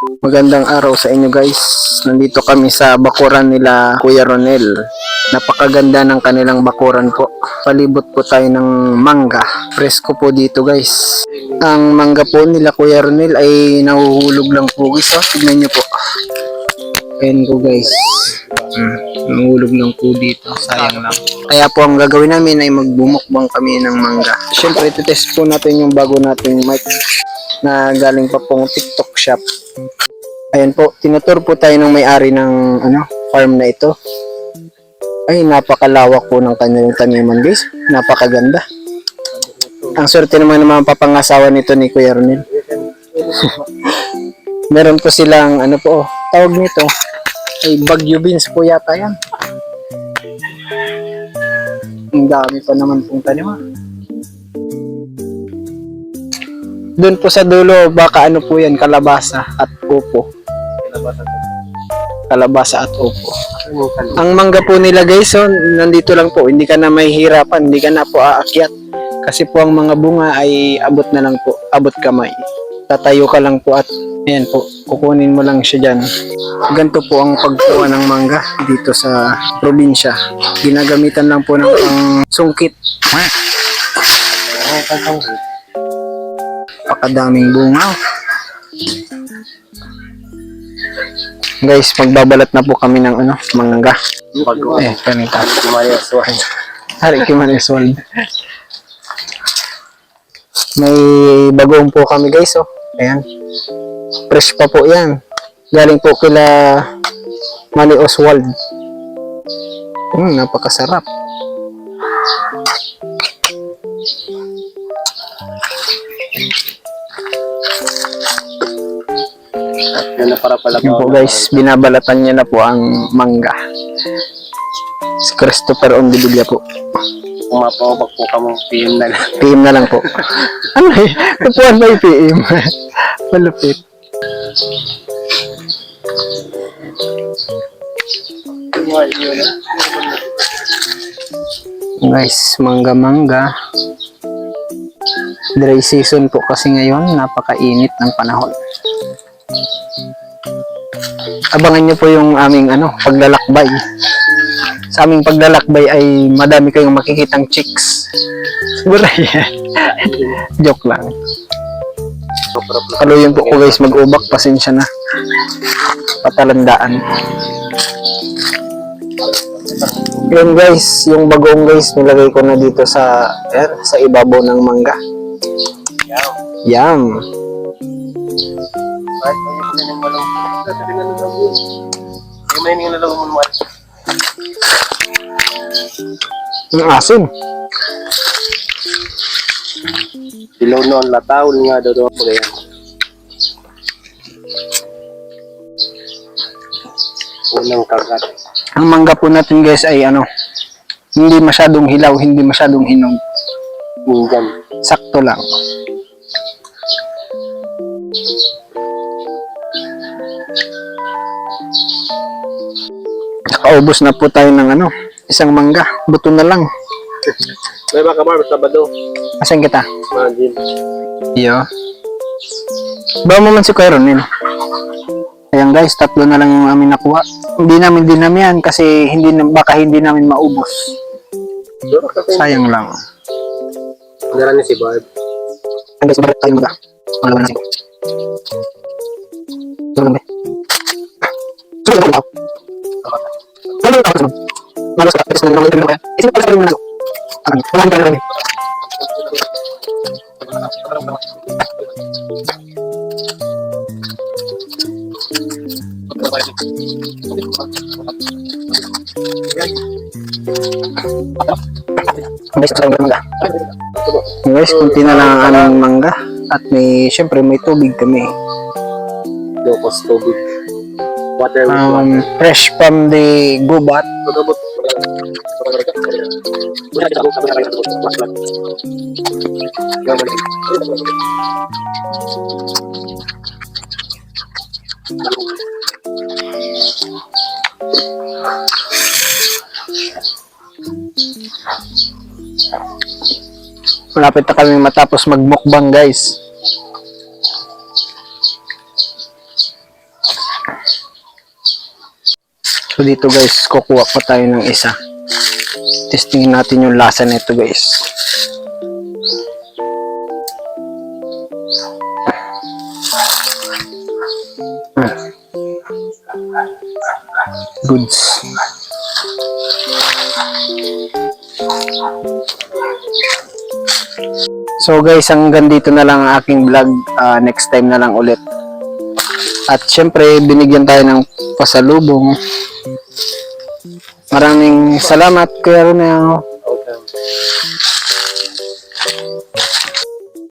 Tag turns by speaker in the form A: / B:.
A: Magandang araw sa inyo guys. Nandito kami sa bakuran nila Kuya Ronel. Napakaganda ng kanilang bakuran po. Palibot po tayo ng mangga. Presko po dito guys. Ang mangga po nila Kuya Ronel ay nahuhulog lang po guys. Oh. Tignan nyo po. Ayan ko guys. Hmm, nahuhulog lang po dito. Sayang lang. Kaya po ang gagawin namin ay magbumukbang kami ng mangga. Siyempre, test po natin yung bago nating mic na galing pa pong TikTok shop. Ayan po, tinutur po tayo ng may-ari ng ano, farm na ito. Ay, napakalawak po ng kanyang taniman guys. Napakaganda. Ang swerte naman ng mga papangasawa nito ni Kuya Ronel. Meron po silang, ano po, tawag nito, ay bagyo beans po yata yan. Ang dami pa naman pong taniman. Doon po sa dulo, baka ano po yan, kalabasa at upo. Kalabasa at upo. Ang mangga po nila guys, so, nandito lang po, hindi ka na may hirapan, hindi ka na po aakyat. Kasi po ang mga bunga ay abot na lang po, abot kamay. Tatayo ka lang po at ayan po, kukunin mo lang siya dyan. Ganito po ang pagkuha ng mangga dito sa probinsya. Ginagamitan lang po ng pang sungkit. Pakadaming bunga. Guys, magbabalat na po kami ng ano, mangga. Eh, kanita. Hari Kimaneswald. May bagoong po kami guys, oh. Ayan. Fresh pa po yan. Galing po kila Mali Oswald. Hmm, napakasarap.
B: Yan na para pala
A: Yun po guys, binabalatan niya na po ang mangga. Si Christopher Ondibilla po.
B: Kung mapawag po ka mo, PM na lang.
A: PM na lang po. ano eh? Tupuan ba yung PM? Malupit. Guys, mangga-mangga. Dry season po kasi ngayon, napakainit ng panahon. Abangan niyo po yung aming ano, paglalakbay. Sa aming paglalakbay ay madami kayong makikitang chicks. Siguro yan. Joke lang. Paluyin po ko guys mag-ubak, pasensya na. Patalandaan. Yun guys, yung bagong guys, nilagay ko na dito sa, ayan, sa ibabaw ng mangga. Yum.
B: Kahit may yung ganyan walang sasabi na lang yun. Yung may yung nalaw mo naman.
A: Ang asin.
B: Ilaw noon, lataw nga daw daw po ganyan. Unang kagat.
A: Ang mangga po natin guys ay ano, hindi masyadong hilaw, hindi masyadong hinog.
B: Minsan.
A: Sakto lang. Nakaubos na po tayo ng ano, isang mangga. Buto na lang.
B: May mga kabar, Sabado.
A: Asan kita?
B: Imagine.
A: Iyo. Bawa mo man si Kuya Ronel. Ayan guys, tatlo na lang yung amin nakuha. Hindi namin dinamihan kasi hindi baka hindi namin maubos. Sayang lang.
B: Nara ni si Barb.
A: Ang guys, balik tayo mga. Mga laban na siko. Tulong ba? Tulong ba? Malos ka, kasi nang nang kaya. Isip pala sa rin mo na. Ano? Wala ka lang. Guys, sa mangga. Guys, kunti na lang ang aming mangga. At may, syempre may tubig kami.
B: Locos tubig. Water with water.
A: Um, fresh from the gubat. Malapit na kami matapos magmukbang guys. So dito guys, kukuha pa tayo ng isa. Testingin natin yung lasa nito guys. Goods. So guys, hanggang dito na lang ang aking vlog. Ah, next time na lang ulit. At syempre, binigyan tayo ng pasalubong. Maraming salamat, Kuya Romeo.
B: Okay.